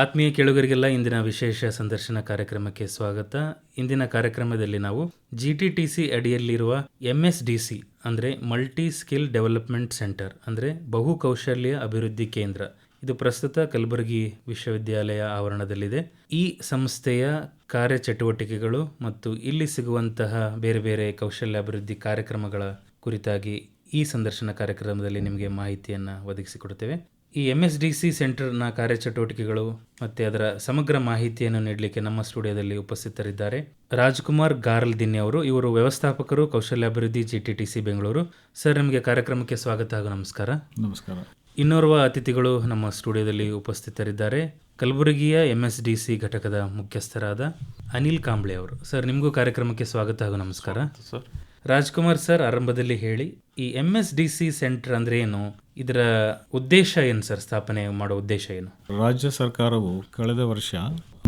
ಆತ್ಮೀಯ ಕೇಳುಗರಿಗೆಲ್ಲ ಇಂದಿನ ವಿಶೇಷ ಸಂದರ್ಶನ ಕಾರ್ಯಕ್ರಮಕ್ಕೆ ಸ್ವಾಗತ. ಇಂದಿನ ಕಾರ್ಯಕ್ರಮದಲ್ಲಿ ನಾವು ಜಿ ಟಿ ಟಿ ಸಿ ಅಡಿಯಲ್ಲಿರುವ ಎಂ ಎಸ್ ಡಿ ಸಿ ಅಂದರೆ ಮಲ್ಟಿ ಸ್ಕಿಲ್ ಡೆವಲಪ್ಮೆಂಟ್ ಸೆಂಟರ್ ಅಂದರೆ ಬಹು ಕೌಶಲ್ಯ ಅಭಿವೃದ್ಧಿ ಕೇಂದ್ರ. ಇದು ಪ್ರಸ್ತುತ ಕಲಬುರಗಿ ವಿಶ್ವವಿದ್ಯಾಲಯ ಆವರಣದಲ್ಲಿದೆ. ಈ ಸಂಸ್ಥೆಯ ಕಾರ್ಯಚಟುವಟಿಕೆಗಳು ಮತ್ತು ಇಲ್ಲಿ ಸಿಗುವಂತಹ ಬೇರೆ ಬೇರೆ ಕೌಶಲ್ಯ ಅಭಿವೃದ್ಧಿ ಕಾರ್ಯಕ್ರಮಗಳ ಕುರಿತಾಗಿ ಈ ಸಂದರ್ಶನ ಕಾರ್ಯಕ್ರಮದಲ್ಲಿ ನಿಮಗೆ ಮಾಹಿತಿಯನ್ನು ಒದಗಿಸಿಕೊಡುತ್ತೇವೆ. ಈ ಎಂ ಎಸ್ ಡಿ ಸಿ ಸೆಂಟರ್ನ ಕಾರ್ಯಚಟುವಟಿಕೆಗಳು ಮತ್ತು ಅದರ ಸಮಗ್ರ ಮಾಹಿತಿಯನ್ನು ನೀಡಲಿಕ್ಕೆ ನಮ್ಮ ಸ್ಟುಡಿಯೋದಲ್ಲಿ ಉಪಸ್ಥಿತರಿದ್ದಾರೆ. ರಾಜ್ಕುಮಾರ್ ಗಾರ್ಲ್ ದಿನ್ನೆ ಅವರು ಇವರು ವ್ಯವಸ್ಥಾಪಕರು ಕೌಶಲ್ಯಾಭಿವೃದ್ಧಿ G T T C Bengaluru. Sir ನಿಮಗೆ ಕಾರ್ಯಕ್ರಮಕ್ಕೆ ಸ್ವಾಗತ ಹಾಗೂ ನಮಸ್ಕಾರ. ನಮಸ್ಕಾರ. ಇನ್ನೋರ್ವ ಅತಿಥಿಗಳು ನಮ್ಮ ಸ್ಟುಡಿಯೋದಲ್ಲಿ ಉಪಸ್ಥಿತರಿದ್ದಾರೆ. ಕಲಬುರಗಿಯ ಎಂ ಎಸ್ ಡಿ ಸಿ ಘಟಕದ ಮುಖ್ಯಸ್ಥರಾದ ಅನಿಲ್ ಕಾಂಬ್ಳೆ ಅವರು. ಸರ್ ನಿಮಗೂ ಕಾರ್ಯಕ್ರಮಕ್ಕೆ ಸ್ವಾಗತ ಹಾಗೂ ನಮಸ್ಕಾರ. ಸರ್. ರಾಜ್ಕುಮಾರ್ ಸರ್ ಆರಂಭದಲ್ಲಿ ಹೇಳಿ ಈ M S D C centre ಅಂದ್ರೆ ಏನು? ಇದರ ಉದ್ದೇಶ ಏನು ಸರ್? ಸ್ಥಾಪನೆ ಮಾಡೋ ಉದ್ದೇಶ ಏನು? ರಾಜ್ಯ ಸರ್ಕಾರವು ಕಳೆದ ವರ್ಷ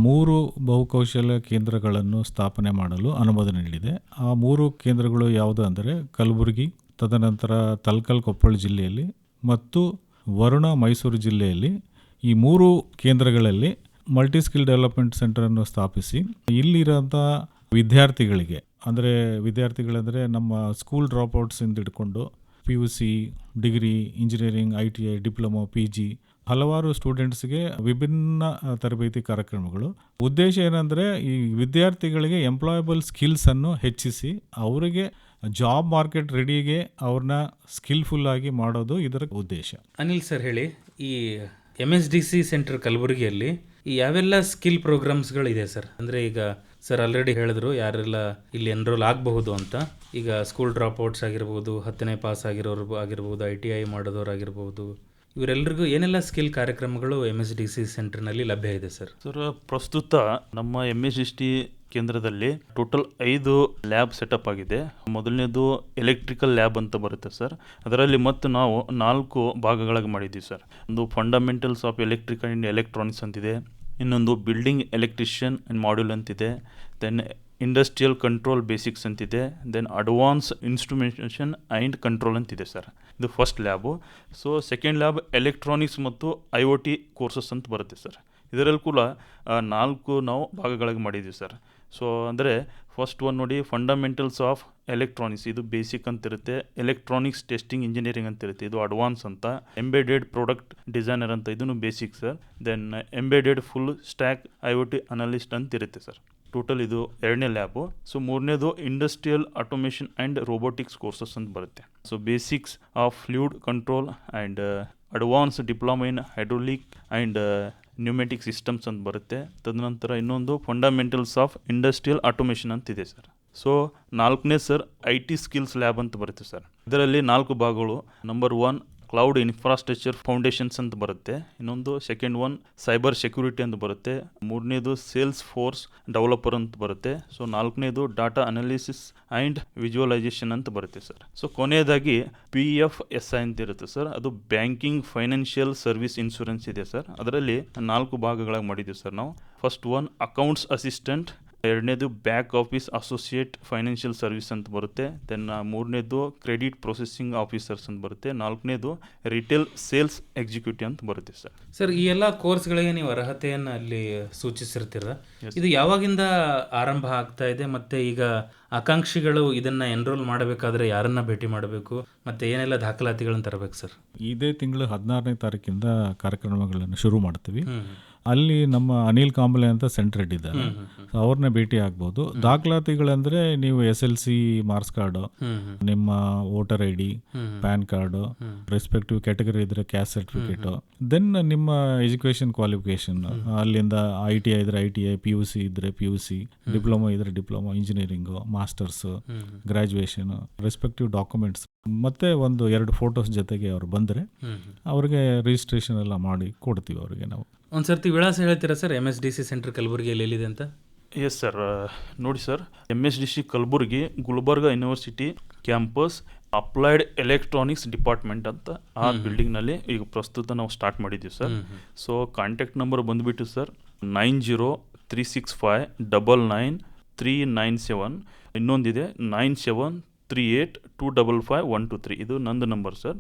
ಮೂರು ಬಹುಕೌಶಲ್ಯ ಕೇಂದ್ರಗಳನ್ನು ಸ್ಥಾಪನೆ ಮಾಡಲು ಅನುಮೋದನೆ ನೀಡಿದೆ. ಆ ಮೂರು ಕೇಂದ್ರಗಳು ಯಾವುದು ಅಂದರೆ ಕಲಬುರಗಿ, ತದನಂತರ ತಲ್ಕಲ್ ಕೊಪ್ಪಳ ಜಿಲ್ಲೆಯಲ್ಲಿ ಮತ್ತು ವರುಣ ಮೈಸೂರು ಜಿಲ್ಲೆಯಲ್ಲಿ ಈ ಮೂರು ಕೇಂದ್ರಗಳಲ್ಲಿ ಮಲ್ಟಿ ಸ್ಕಿಲ್ ಡೆವಲಪ್ಮೆಂಟ್ ಸೆಂಟರನ್ನು ಸ್ಥಾಪಿಸಿ ಇಲ್ಲಿರೋಂಥ ವಿದ್ಯಾರ್ಥಿಗಳಿಗೆ, ಅಂದರೆ ವಿದ್ಯಾರ್ಥಿಗಳಂದರೆ ನಮ್ಮ ಸ್ಕೂಲ್ ಡ್ರಾಪ್ಔಟ್ಸಿಂದ ಹಿಡ್ಕೊಂಡು P U C degree engineering I T I diploma P G ಹಲವಾರು ಸ್ಟೂಡೆಂಟ್ಸ್ಗೆ ವಿಭಿನ್ನ ತರಬೇತಿ ಕಾರ್ಯಕ್ರಮಗಳು. ಉದ್ದೇಶ ಏನಂದರೆ ಈ ವಿದ್ಯಾರ್ಥಿಗಳಿಗೆ ಎಂಪ್ಲಾಯಬಲ್ ಸ್ಕಿಲ್ಸನ್ನು ಹೆಚ್ಚಿಸಿ ಅವರಿಗೆ ಜಾಬ್ ಮಾರ್ಕೆಟ್ ರೆಡಿಗೆ ಅವ್ರನ್ನ ಸ್ಕಿಲ್ಫುಲ್ ಆಗಿ ಮಾಡೋದು ಇದರ ಉದ್ದೇಶ. ಅನಿಲ್ ಸರ್ ಹೇಳಿ, ಈ M S D C centre ಕಲಬುರಗಿಯಲ್ಲಿ ಈ ಯಾವೆಲ್ಲ ಸ್ಕಿಲ್ ಪ್ರೋಗ್ರಾಮ್ಸ್ಗಳಿದೆ ಸರ್ ಅಂದರೆ ಈಗ ಸರ್ ಆಲ್ರೆಡಿ ಹೇಳಿದ್ರು, ಯಾರೆಲ್ಲ ಇಲ್ಲಿ ಎನ್ರೋಲ್ ಆಗಬಹುದು ಅಂತ. ಈಗ ಸ್ಕೂಲ್ ಡ್ರಾಪ್ಔಟ್ಸ್ ಆಗಿರ್ಬೋದು, ಹತ್ತನೇ ಪಾಸ್ ಆಗಿರೋರು ಆಗಿರ್ಬೋದು ಐ ಟಿ ಐ ಮಾಡೋದವ್ರು ಆಗಿರ್ಬೋದು ಇವರೆಲ್ಲರಿಗೂ ಏನೆಲ್ಲ ಸ್ಕಿಲ್ ಕಾರ್ಯಕ್ರಮಗಳು ಎಂ ಎಸ್ ಡಿ ಸಿ ಸೆಂಟರ್ನಲ್ಲಿ ಲಭ್ಯ ಇದೆ ಸರ್ ಸರ್ ಪ್ರಸ್ತುತ ನಮ್ಮ ಎಂ ಎಸ್ ಎಸ್ ಟಿ ಕೇಂದ್ರದಲ್ಲಿ ಟೋಟಲ್ ಐದು ಲ್ಯಾಬ್ ಸೆಟಪ್ ಆಗಿದೆ. ಮೊದಲನೇದು ಎಲೆಕ್ಟ್ರಿಕಲ್ ಲ್ಯಾಬ್ ಅಂತ ಬರುತ್ತೆ ಸರ್ ಅದರಲ್ಲಿ ಮತ್ತು ನಾವು ನಾಲ್ಕು ಭಾಗಗಳಾಗಿ ಮಾಡಿದ್ದೀವಿ ಸರ್ ಒಂದು fundamentals of electrical and electronics ಅಂತಿದೆ. ಇನ್ನೊಂದು ಬಿಲ್ಡಿಂಗ್ ಎಲೆಕ್ಟ್ರಿಷಿಯನ್ ಆ್ಯಂಡ್ ಮಾಡ್ಯೂಲ್ ಅಂತಿದೆ. ದೆನ್ ಇಂಡಸ್ಟ್ರಿಯಲ್ ಕಂಟ್ರೋಲ್ ಬೇಸಿಕ್ಸ್ ಅಂತಿದೆ. Then advance instrumentation and control ಅಂತಿದೆ ಸರ್ ಇದು first lab so second lab electronics ಮತ್ತು ಐ ಒ ಟಿ ಕೋರ್ಸಸ್ ಅಂತ ಬರುತ್ತೆ ಸರ್ ಇದರಲ್ಲಿ ಕೂಡ ನಾಲ್ಕು ನಾವು ಭಾಗಗಳಾಗಿ ಮಾಡಿದ್ದೀವಿ ಸರ್ ಸೊ ಅಂದರೆ ಫಸ್ಟ್ ಒನ್ ನೋಡಿ ಫಂಡಮೆಂಟಲ್ಸ್ ಆಫ್ ಎಲೆಕ್ಟ್ರಾನಿಕ್ಸ್ ಇದು ಬೇಸಿಕ್ ಅಂತ ಇರುತ್ತೆ ಎಲೆಕ್ಟ್ರಾನಿಕ್ಸ್ ಟೆಸ್ಟಿಂಗ್ ಇಂಜಿನಿಯರಿಂಗ್ ಅಂತ ಇರುತ್ತೆ ಇದು ಅಡ್ವಾನ್ಸ್ ಅಂತ. ಎಂಬೆಡೆಡ್ ಪ್ರಾಡಕ್ಟ್ ಡಿಸೈನರ್ ಅಂತ ಇದೂ basic sir then embedded full stack I O T analyst ಅಂತ ಇರುತ್ತೆ ಸರ್ ಟೋಟಲ್ ಇದು ಎರಡನೇ ಲ್ಯಾಬು ಸೊ ಮೂರನೇದು industrial automation and robotics courses ಅಂತ ಬರುತ್ತೆ. So basics of fluid control and advance diploma in hydraulic and pneumatic systems ಅಂತ ಬರುತ್ತೆ. ತದನಂತರ ಇನ್ನೊಂದು ಫಂಡಮೆಂಟಲ್ಸ್ ಆಫ್ ಇಂಡಸ್ಟ್ರಿಯಲ್ ಆಟೋಮೇಷನ್ ಅಂತಿದೆ ಸರ್. ಸೊ ನಾಲ್ಕನೇ sir I T skills lab ಅಂತ ಬರುತ್ತೆ ಸರ್. ಇದರಲ್ಲಿ ನಾಲ್ಕು ಭಾಗಗಳು. Number one cloud infrastructure foundations ಅಂತ ಬರುತ್ತೆ. ಇನ್ನೊಂದು ಸೆಕೆಂಡ್ ಒನ್ ಸೈಬರ್ ಸೆಕ್ಯೂರಿಟಿ ಅಂತ ಬರುತ್ತೆ. ಮೂರನೇದು ಸೇಲ್ಸ್ ಫೋರ್ಸ್ ಡೆವಲಪರ್ ಅಂತ ಬರುತ್ತೆ. ಸೊ ನಾಲ್ಕನೇದು ಡಾಟಾ ಅನಾಲಿಸಿಸ್ ಆ್ಯಂಡ್ ವಿಜುವಲೈಸೇಷನ್ ಅಂತ ಬರುತ್ತೆ ಸರ್ ಸೊ ಕೊನೆಯದಾಗಿ ಪಿ ಎಫ್ ಎಸ್ ಐ ಅಂತ ಇರುತ್ತೆ ಸರ್ ಅದು ಬ್ಯಾಂಕಿಂಗ್ ಫೈನಾನ್ಷಿಯಲ್ ಸರ್ವಿಸ್ ಇನ್ಶೂರೆನ್ಸ್ ಇದೆ ಸರ್ ಅದರಲ್ಲಿ ನಾಲ್ಕು ಭಾಗಗಳಾಗಿ ಮಾಡಿದ್ದೀವಿ ಸರ್ ನಾವು. ಫಸ್ಟ್ ಒನ್ ಅಕೌಂಟ್ಸ್ ಅಸಿಸ್ಟೆಂಟ್ ಎರಡನೇದು back office associate financial service ಅಂತ ಬರುತ್ತೆ. ದೆನ್ ಮೂರನೇದು ಕ್ರೆಡಿಟ್ ಪ್ರೊಸೆಸಿಂಗ್ ಆಫೀಸರ್ಸ್ ಅಂತ ಬರುತ್ತೆ. ನಾಲ್ಕನೇದು ರಿಟೇಲ್ ಸೇಲ್ಸ್ ಎಕ್ಸಿಕ್ಯೂಟಿವ್ ಅಂತ ಬರುತ್ತೆ ಸರ್. ಸರ್ ಈ ಎಲ್ಲ ಕೋರ್ಸ್ಗಳಿಗೆ ನೀವು ಅರ್ಹತೆಯನ್ನು ಅಲ್ಲಿ ಸೂಚಿಸಿರ್ತೀರ? ಇದು ಯಾವಾಗಿಂದ ಆರಂಭ ಆಗ್ತಾ ಇದೆ? ಮತ್ತೆ ಈಗ ಆಕಾಂಕ್ಷಿಗಳು ಇದನ್ನ ಎನ್ರೋಲ್ ಮಾಡಬೇಕಾದ್ರೆ ಯಾರನ್ನ ಭೇಟಿ ಮಾಡಬೇಕು? ಮತ್ತೆ ಏನೆಲ್ಲ ದಾಖಲಾತಿಗಳನ್ನು ತರಬೇಕು ಸರ್? ಇದೇ ತಿಂಗಳು ಹದಿನಾರನೇ ತಾರೀಕಿಂದ ಕಾರ್ಯಕ್ರಮಗಳನ್ನು ಶುರು ಮಾಡ್ತೀವಿ. ಅಲ್ಲಿ ನಮ್ಮ ಅನಿಲ್ ಕಾಂಬ್ಲೆ ಅಂತ ಸೆಂಟರ್ ಇದೆ ಇದ್ದಾರೆ ಸೊ ಅವ್ರನ್ನ ಭೇಟಿ ಆಗ್ಬೋದು. ದಾಖಲಾತಿಗಳಂದ್ರೆ ನೀವು S L C marks card ನಿಮ್ಮ voter I D pan card respective category ಇದ್ರೆ ಕ್ಯಾಸ್ಟ್ ಸರ್ಟಿಫಿಕೇಟ್ ದೆನ್ ನಿಮ್ಮ ಎಜುಕೇಶನ್ ಕ್ವಾಲಿಫಿಕೇಶನ್ ಅಲ್ಲಿಂದ ಐ ಟಿ ಐ ಇದ್ರೆ I T I P U C ಇದ್ರೆ ಪಿ ಯು ಸಿ ಡಿಪ್ಲೊಮಾ ಇದ್ರೆ diploma engineering masters graduation respective documents ಮತ್ತೆ ಒಂದು ಎರಡು photos ಜೊತೆಗೆ ಅವ್ರು ಬಂದರೆ ಅವ್ರಿಗೆ ರಿಜಿಸ್ಟ್ರೇಷನ್ ಎಲ್ಲ ಮಾಡಿ ಕೊಡ್ತೀವಿ ಅವ್ರಿಗೆ ನಾವು. ಒಂದ್ಸರ್ತಿ ವಿಳಾಸ ಹೇಳ್ತೀರಾ sir? M S D C centre ಕಲಬುರಗಿಯಲ್ಲಿ ಎಲ್ಲಿದೆ ಅಂತ? ಎಸ್ ಸರ್ ನೋಡಿ sir M S D C Kalaburagi Gulbarga university campus applied electronics department ಅಂತ ಆ ಬಿಲ್ಡಿಂಗ್ನಲ್ಲಿ ಈಗ ಪ್ರಸ್ತುತ ನಾವು ಸ್ಟಾರ್ಟ್ ಮಾಡಿದ್ದೀವಿ ಸರ್ ಸೊ ಕಾಂಟ್ಯಾಕ್ಟ್ ನಂಬರ್ ಬಂದುಬಿಟ್ಟು sir nine zero three six five double nine three nine seven ಇನ್ನೊಂದಿದೆ nine seven three eight two double five one two three ಇದು ನಂದು ನಂಬರ್ ಸರ್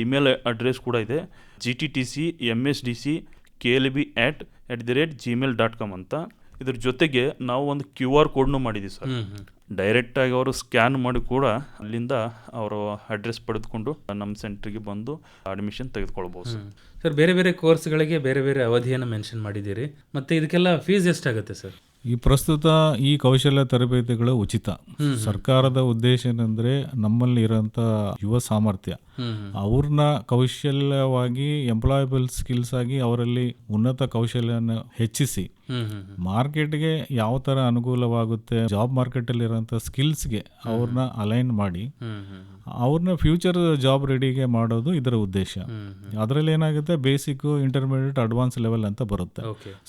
ಇಮೇಲ್ ಅಡ್ರೆಸ್ ಕೂಡ ಇದೆ. G T T C M S D C K L B at at the rate Gmail dot com ಅಂತ. ಇದ್ರ ಜೊತೆಗೆ ನಾವು ಒಂದು Q R ಕೋಡ್ನು ಮಾಡಿದ್ದೀವಿ ಸರ್. ಡೈರೆಕ್ಟಾಗಿ ಅವರು ಸ್ಕ್ಯಾನ್ ಮಾಡಿ ಕೂಡ ಅಲ್ಲಿಂದ ಅವರು ಅಡ್ರೆಸ್ ಪಡೆದುಕೊಂಡು ನಮ್ಮ ಸೆಂಟ್ರಿಗೆ ಬಂದು ಅಡ್ಮಿಷನ್ ತೆಗೆದುಕೊಳ್ಬೋದು ಸರ್. ಸರ್ ಬೇರೆ ಬೇರೆ ಕೋರ್ಸ್ಗಳಿಗೆ ಬೇರೆ ಬೇರೆ ಅವಧಿಯನ್ನು ಮೆನ್ಷನ್ ಮಾಡಿದ್ದೀರಿ. ಮತ್ತು ಇದಕ್ಕೆಲ್ಲ ಫೀಸ್ ಎಷ್ಟಾಗುತ್ತೆ ಸರ್? ಈ ಪ್ರಸ್ತುತ ಈ ಕೌಶಲ್ಯ ತರಬೇತಿಗಳು ಉಚಿತ. ಸರ್ಕಾರದ ಉದ್ದೇಶ ಏನಂದ್ರೆ ನಮ್ಮಲ್ಲಿ ಇರೋಂಥ ಯುವ ಸಾಮರ್ಥ್ಯ. ಅವ್ರನ್ನ ಕೌಶಲ್ಯವಾಗಿ ಎಂಪ್ಲಾಯಬಲ್ ಸ್ಕಿಲ್ಸ್ ಆಗಿ ಅವರಲ್ಲಿ ಉನ್ನತ ಕೌಶಲ್ಯವನ್ನು ಹೆಚ್ಚಿಸಿ ಮಾರ್ಕೆಟ್ಗೆ ಯಾವ ತರ ಅನುಕೂಲವಾಗುತ್ತೆ ಜಾಬ್ ಮಾರ್ಕೆಟಲ್ಲಿ ಇರೋಂಥ ಸ್ಕಿಲ್ಸ್ಗೆ ಅವ್ರನ್ನ ಅಲೈನ್ ಮಾಡಿ ಅವ್ರನ್ನ ಫ್ಯೂಚರ್ ಜಾಬ್ ರೆಡಿಗೆ ಮಾಡೋದು ಇದರ ಉದ್ದೇಶ. ಅದರಲ್ಲಿ ಏನಾಗುತ್ತೆ? ಬೇಸಿಕ್ ಇಂಟರ್ಮೀಡಿಯೇಟ್ ಅಡ್ವಾನ್ಸ್ ಲೆವೆಲ್ ಅಂತ ಬರುತ್ತೆ.